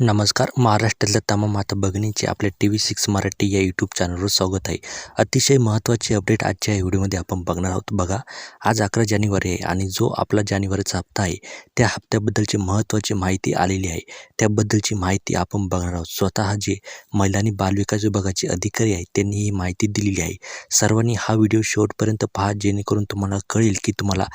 नमस्कार महाराष्ट्रातल्या तमाम माता भगिनींचे आपल्या टी व्ही सिक्स मराठी या यूट्यूब चॅनलवर स्वागत आहे. अतिशय महत्त्वाची अपडेट आजच्या या व्हिडिओमध्ये आपण बघणार आहोत. बघा आज अकरा जानेवारी आहे आणि जो आपला जानेवारीचा हप्ता आहे त्या हप्त्याबद्दलची महत्त्वाची माहिती आलेली आहे. त्याबद्दलची माहिती आपण बघणार आहोत. स्वतः जे महिला आणि बालविकास विभागाचे अधिकारी आहेत त्यांनी ही माहिती दिलेली आहे. सर्वांनी हा व्हिडिओ शेवटपर्यंत पहा जेणेकरून तुम्हाला कळेल की तुम्हाला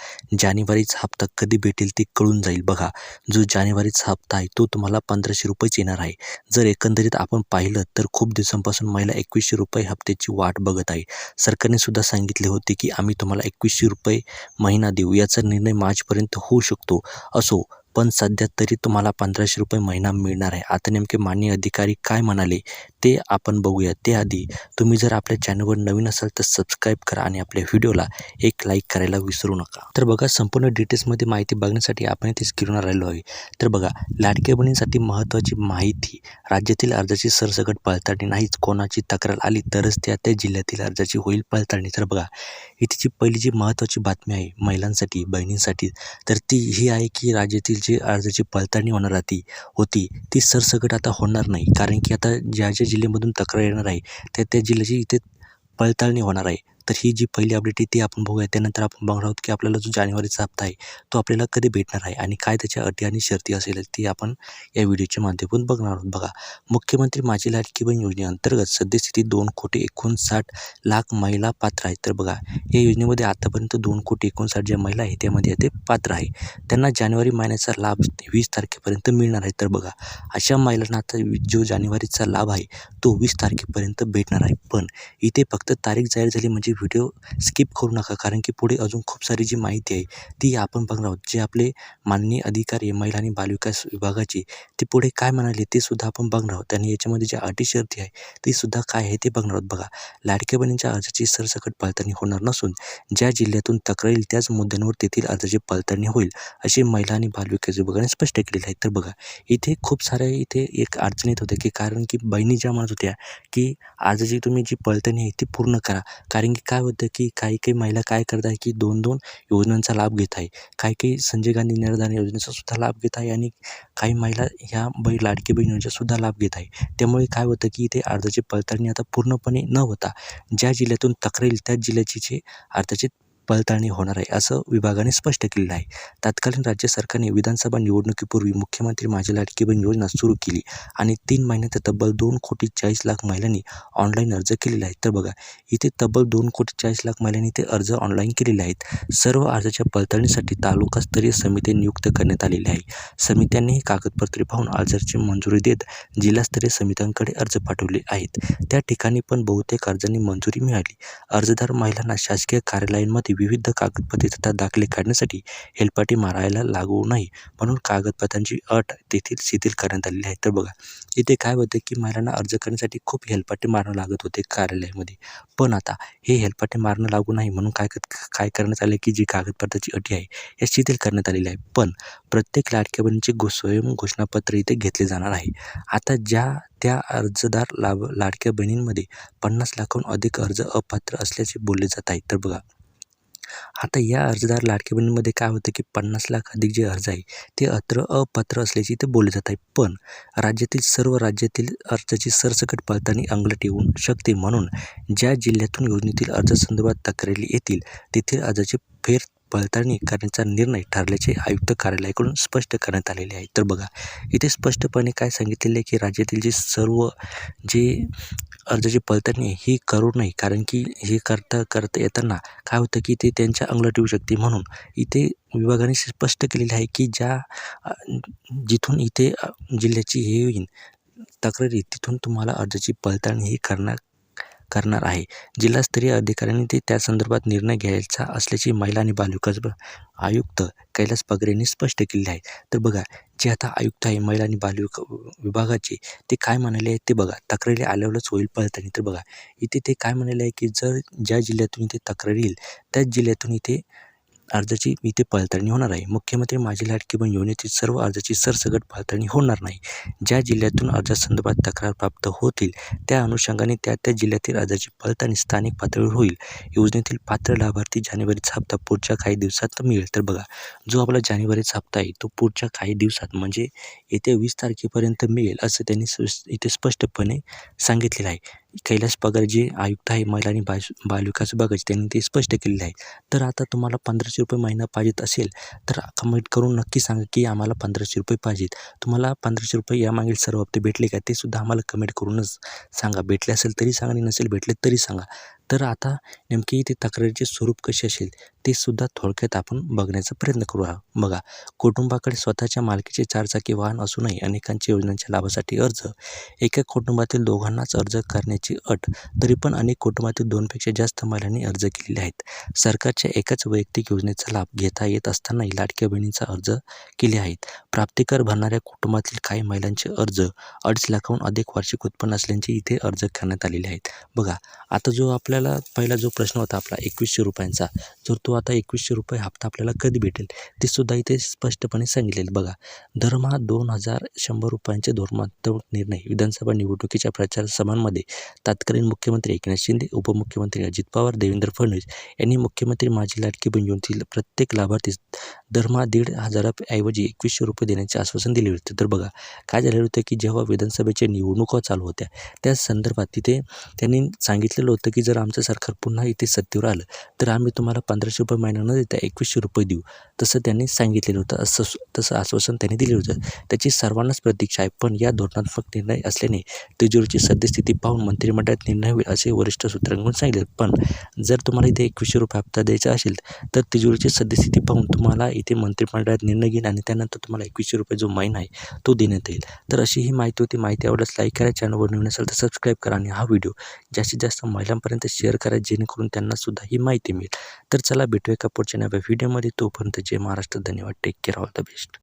जानेवारीचा हप्ता कधी भेटेल ते कळून जाईल. बघा जो जानेवारीचा हप्ता आहे तो तुम्हाला पंधराशे रुपयेच येणार आहे. जर एकंदरीत आपण पाहिलं तर खूप दिवसांपासून महिला एकवीसशे रुपये हप्त्याची वाट बघत आहे. सरकारने सुद्धा सांगितले होते की आम्ही तुम्हाला एकवीसशे रुपये महिना देऊ. याचा निर्णय मार्चपर्यंत होऊ शकतो. असो पण सध्या तरी तुम्हाला पंधराशे रुपये महिना मिळणार आहे. आता नेमके मान्य अधिकारी काय म्हणाले ते आपण बघूया. ते आधी तुम्ही जर आपल्या चॅनलवर नवीन असाल तर सबस्क्राईब करा आणि आपल्या व्हिडिओला एक लाईक करायला विसरू नका. तर बघा संपूर्ण डिटेल्समध्ये माहिती बघण्यासाठी आपण इथे स्क्रीनवर राहिलो आहे. तर बघा लाडक्या बहिणींसाठी महत्त्वाची माहिती राज्यातील अर्जाची सरसकट पडताळणी नाहीच कोणाची तक्रार आली तरच त्या त्या जिल्ह्यातील अर्जाची होईल पडताळणी तर बघा इथे जी पहिली जी महत्त्वाची बातमी आहे महिलांसाठी बहिणींसाठी तर ती ही आहे की राज्यातील जी अर्जाची पडताळणी होणार होती होती ती सरसकट आता होणार नाही. कारण की आता ज्या ज्या जिल्ह्यामधून तक्रार येणार आहे त्या त्या जिल्ह्याची इथे पडताळणी होणार आहे. तर ही जी पहिली अपडेट आहे ती आपण बघूया. त्यानंतर आपण बघणार आहोत की आपल्याला जो जानेवारीचा हप्ता आहे तो आपल्याला कधी भेटणार आहे आणि काय त्याच्या अटी आणि शर्ती असेल ती आपण या व्हिडिओच्या माध्यमातून बघणार आहोत. बघा मुख्यमंत्री माझी लाडकी बहीण योजनेअंतर्गत सद्यस्थिती दोन कोटी एकोणसाठ लाख महिला पात्र आहेत. तर बघा या योजनेमध्ये आतापर्यंत दोन कोटी एकोणसाठ ज्या महिला आहेत त्यामध्ये ते पात्र आहे. त्यांना जानेवारी महिन्याचा लाभ वीस तारखेपर्यंत मिळणार आहे. तर बघा अशा महिलांना आता जो जानेवारीचा लाभ आहे तो वीस तारखेपर्यंत भेटणार आहे. पण इथे फक्त तारीख जाहीर झाली म्हणजे व्हिडिओ स्किप करू नका. कारण की पुढे अजून खूप सारी जी माहिती आहे ती आपण बघणार आहोत. जे आपले माननीय अधिकारी महिला आणि बालविकास विभागाची ते पुढे काय म्हणाले ते सुद्धा आपण बघणार आहोत. आणि याच्यामध्ये ज्या अटी शर्ती आहे ती सुद्धा काय आहे ते बघणार आहोत. बघा लाडक्या बहिणींच्या अर्जाची सरसकट पडताळणी होणार नसून ज्या जिल्ह्यातून तक्रार येईल त्याच मुद्द्यांवर तेथील अर्जाची पडताळणी होईल अशी महिला आणि बालविकास विभागाने स्पष्ट केलेलं आहे. तर बघा इथे खूप साऱ्या इथे एक अडचण येत होत्या की कारण की बहिणी ज्या म्हणत होत्या की आजची तुम्ही जी पडताळणी आहे ती पूर्ण करा. कारण की काय होतं की काही काही महिला काय करत आहे की दोन दोन योजनांचा लाभ घेत आहे. काही काही संजय गांधी निराधार योजनेचा सुद्धा लाभ घेत आहे आणि काही महिला ह्या बै लाडकी बहीण योजनेचासुद्धा लाभ घेत आहे. त्यामुळे काय होतं की इथे अर्जाची पडताळणी आता पूर्णपणे न होता ज्या जिल्ह्यातून तक्रार येईल त्याच जिल्ह्याची जे अर्जाची पडताळणी होणार आहे असं विभागाने स्पष्ट केलेलं आहे. तत्कालीन राज्य सरकारने विधानसभा निवडणुकीपूर्वी मुख्यमंत्री माझी लाडकी बहीण योजना सुरू केली आणि तीन महिन्यात तब्बल दोन कोटी चाळीस लाख महिलांनी ऑनलाईन अर्ज केलेला आहे तर बघा इथे तब्बल दोन कोटी चाळीस लाख महिलांनी ते अर्ज ऑनलाईन केलेले आहेत. सर्व अर्जाच्या पडताळणीसाठी तालुकास्तरीय समिती नियुक्त करण्यात आलेली आहे समित्यांनी कागदपत्रे पाहून अर्जाची मंजुरी देत जिल्हास्तरीय समित्यांकडे अर्ज पाठवले आहेत. त्या ठिकाणी पण बहुतेक अर्जांनी मंजुरी मिळाली. अर्जदार महिलांना शासकीय कार्यालयांमध्ये विविध कागदपत्रे तथा दाखले काढण्यासाठी हेलपाटी मारायला लागू नाही म्हणून कागदपत्रांची अट तेथील शिथिल करण्यात आलेली आहे. तर बघा इथे काय होतं की महिलांना अर्ज करण्यासाठी खूप हेलपाटे मारणं लागत होते कार्यालयामध्ये. पण आता हे हेलपाटे मारणं लागू नाही म्हणून काय काय करण्यात आले की जी कागदपत्राची अटी आहे या शिथिल करण्यात आलेली आहे. पण प्रत्येक लाडक्या बहिणीचे घो स्वयं घोषणापत्र इथे घेतले जाणार आहे. आता ज्या त्या अर्जदार लाभ लाडक्या बहिणींमध्ये पन्नास लाखाहून अधिक अर्ज अपात्र असल्याचे बोलले जात आहे. तर बघा आता या अर्जदार लाडक्या काय होतं की पन्नास लाख अधिक जे अर्ज आहे ते अत्र अपात्र असल्याची ते बोलले जात आहे. पण राज्यातील सर्व राज्यातील अर्जाची सरसकट पडताळणी अंगलट येऊ शकते म्हणून ज्या जिल्ह्यातून योजनेतील अर्जासंदर्भात तक्रारी येतील तेथील अर्जाचे फेर पडताळणी करण्याचा निर्णय ठरल्याचे आयुक्त कार्यालयाकडून स्पष्ट करण्यात आलेले आहे. तर बघा इथे स्पष्टपणे काय सांगितलेले आहे की राज्यातील जे सर्व जे अर्जाची पडताळणी ही करू नये. कारण की हे करता करता येताना काय होतं की ते त्यांच्या अंगलट येऊ शकते. म्हणून इथे विभागाने स्पष्ट केलेले आहे की ज्या जिथून इथे जिल्ह्याची हे होईल तक्रारी तिथून तुम्हाला अर्जाची पडताळणी ही करणार करणार आहे. जिल्हास्तरीय अधिकाऱ्यांनी ते त्या संदर्भात निर्णय घ्यायचा असल्याची महिला आणि बालविकास आयुक्त कैलास पगरेंनी स्पष्ट केले आहे. तर बघा जे आता आयुक्त आहे महिला आणि बालविक विभागाचे ते काय म्हणाले आहेत ते बघा. तक्रारी आल्यावरच होईल पळताना. तर बघा इथे ते काय म्हणाले आहे की जर ज्या जिल्ह्यातून इथे तक्रार येईल त्याच जिल्ह्यातून इथे अर्जाची इथे पडताळणी होणार आहे. मुख्यमंत्री माझी लाडकी बहीण योजनेतील सर्व अर्जाची सरसकट पडताळणी होणार नाही. ज्या जिल्ह्यातून अर्जासंदर्भात तक्रार प्राप्त होतील त्या अनुषंगाने त्या त्या जिल्ह्यातील अर्जाची पडताळणी स्थानिक पातळीवर होईल. योजनेतील पात्र लाभार्थी जानेवारीचा हप्ता पुढच्या काही दिवसात मिळेल. तर बघा जो आपला जानेवारीचा हप्ता आहे तो पुढच्या काही दिवसात म्हणजे येत्या वीस तारखेपर्यंत मिळेल असं त्यांनी इथे स्पष्टपणे सांगितलेलं आहे. कैलास पगार जे आयुक्त आहे महिला आणि बाल बालविकास विभागाचे त्यांनी ते स्पष्ट केलेले आहे. तर आता तुम्हाला पंधराशे रुपये महिना पाहिजेत असेल तर कमेंट करून नक्की सांगा की आम्हाला पंधराशे रुपये पाहिजेत. तुम्हाला पंधराशे रुपये यामागील सर्व हप्ते भेटले का ते सुद्धा आम्हाला कमेंट करूनच सांगा. भेटले असेल तरी सांगा आणि नसेल भेटले तरी सांगा. तर आता नेमकी इथे तक्रारीचे स्वरूप कसे असेल ते सुद्धा थोडक्यात आपण बघण्याचा प्रयत्न करू बघा कुटुंबाकडे स्वतःच्या मालकीचे चारचाकी वाहन असूनही अनेकांच्या योजनांच्या लाभासाठी अर्ज एका कुटुंबातील दोघांनाच अर्ज करण्याची अट तरी पण अनेक कुटुंबातील दोनपेक्षा जास्त महिलांनी अर्ज केलेले आहेत. सरकारच्या एकाच वैयक्तिक योजनेचा लाभ घेता येत असतानाही लाडक्या बहिणीचा अर्ज केले आहेत. प्राप्तिकर भरणाऱ्या कुटुंबातील काही महिलांचे अर्ज अडीच लाखाहून अधिक वार्षिक उत्पन्न असल्याचे इथे अर्ज करण्यात आलेले आहेत. बघा आता जो आपल्या आपल्याला पहिला जो प्रश्न होता आपला एकवीसशे रुपयांचा जर तो आता एकवीसशे रुपये हप्ता आपल्याला कधी भेटेल? ते सुद्धा इथे स्पष्टपणे सांगितलेलं बघा दरमहा दोन हजार शंभर रुपयांचे धोरणात्मक निर्णय. विधानसभा निवडणुकीच्या प्रचार सभांमध्ये तत्कालीन मुख्यमंत्री एकनाथ शिंदे उपमुख्यमंत्री अजित पवार देवेंद्र फडणवीस यांनी मुख्यमंत्री माझी लाडकी बहीण योजनेतील प्रत्येक लाभार्थीस दरमहा दीड हजाराऐवजी एकवीसशे रुपये देण्याचे आश्वासन दिले होते. तर बघा काय झालेलं होतं की जेव्हा विधानसभेच्या निवडणुका चालू होत्या त्या संदर्भात तिथे त्यांनी सांगितलेलं होतं की जर आमचं सरकार पुन्हा इथे सत्तेवर आलं तर आम्ही तुम्हाला पंधराशे रुपये महिना न देता एकवीसशे रुपये देऊ. तसं त्यांनी सांगितलेलं होतं असं तसं आश्वासन त्यांनी दिले होतं. त्याची सर्वांनाच प्रतीक्षा आहे पण या धोरणात्मक निर्णय असल्याने तिजोरीची सद्यस्थिती पाहून मंत्रिमंडळात निर्णय होईल असे वरिष्ठ सूत्रांकडून सांगितले. पण जर तुम्हाला इथे एकवीसशे रुपये हप्ता द्यायचा असेल तर तिजोरीची सद्यस्थिती पाहून तुम्हाला इथे मंत्रिमंडळात निर्णय घेईल आणि त्यानंतर तुम्हाला एकवीसशे रुपये जो महिना आहे तो देण्यात येईल. तर अशी ही माहिती होती. माहिती आवडल्यास लाईक करा चॅनलवर नवीन असेल तर सबस्क्राईब करा आणि हा व्हिडिओ जास्तीत जास्त महिलांपर्यंत शेअर करा जेणेकरून त्यांनासुद्धा ही माहिती मिळेल. तर चला भेटूया का पुढच्या नव्या व्हिडिओमध्ये तोपर्यंत जय महाराष्ट्र. धन्यवाद. Take care all the best